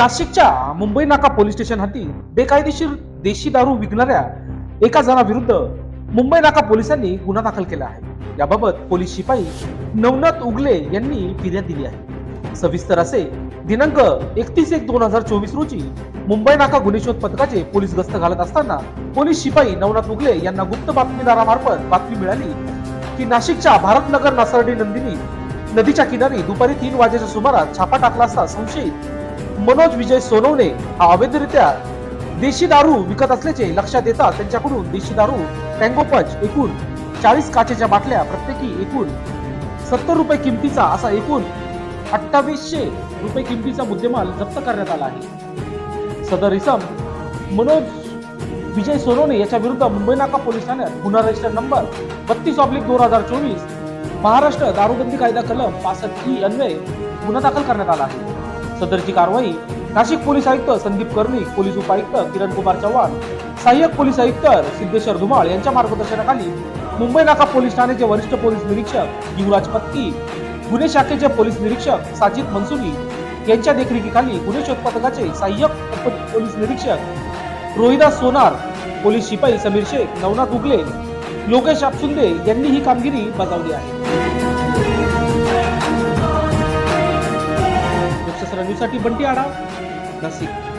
नाशिकच्या मुंबई नाका police station हाती बेकायदेशीर देशी दारू विकणाऱ्या एका जणाविरुद्ध मुंबई नाका पोलिसांनी गुन्हा दाखल केला आहे. याबाबत पोलीस शिपाई नवनाथ उगले यांनी फिर्याद दिली आहे. सविस्तर असे दिनांक एकतीस एक दोन हजार चोवीस रोजी मुंबई नाका गुन्हे शोध पथकाचे पोलीस गस्त घालत असताना पोलीस शिपाई नवनाथ उगले यांना गुप्त बातमीदारामार्फत बातमी मिळाली की नाशिकच्या भारतनगर नासर्डी नंदिनी नदीच्या किनारी दुपारी तीन वाजेच्या सुमारास छापा टाकला असता संशयित मनोज विजय सोनवणे हा अवैधरित्या देशी दारू विकत असल्याचे लक्षात येता त्यांच्याकडून देशी दारू टँगो पंच एकूण चाळीस काचेच्या बाटल्या प्रत्येकी एकूण सत्तर रुपये किमतीचा असा एकूण अठ्ठावीसशे रुपये किमतीचा मुद्देमाल जप्त करण्यात आला आहे. सदर इसम मनोज विजय सोनवणे याच्या विरुद्ध मुंबई नाका पोलीस ठाण्यात गुन्हा रजिस्टर नंबर बत्तीस ऑब्लिक दोन हजार चोवीस महाराष्ट्र दारूबंदी कायदा कलम पासष्ट ई अन्वये गुन्हा दाखल करण्यात आला आहे. सदरची कारवाई. नाशिक पोलीस आयुक्त संदीप कर्णिक पोलीस उपायुक्त किरण कुमार चव्हाण सहाय्यक पोलीस आयुक्त सिद्धेश्वर धुमाळ यांच्या मार्गदर्शनाखाली मुंबई नाका पोलीस ठाण्याचे वरिष्ठ पोलीस निरीक्षक युवराज पत्की गुन्हे शाखेचे पोलीस निरीक्षक साजिद मनसुरी यांच्या देखरेखीखाली गुन्हे शोध पथकाचे सहाय्यक पोलीस निरीक्षक रोहिदास सोनार पोलीस शिपाई समीर शेख नवनाथ उगले लोकेश आपसुंदे यांनी ही कामगिरी बजावली आहे. लोकशास्त्र बंटी आढाव नाशिक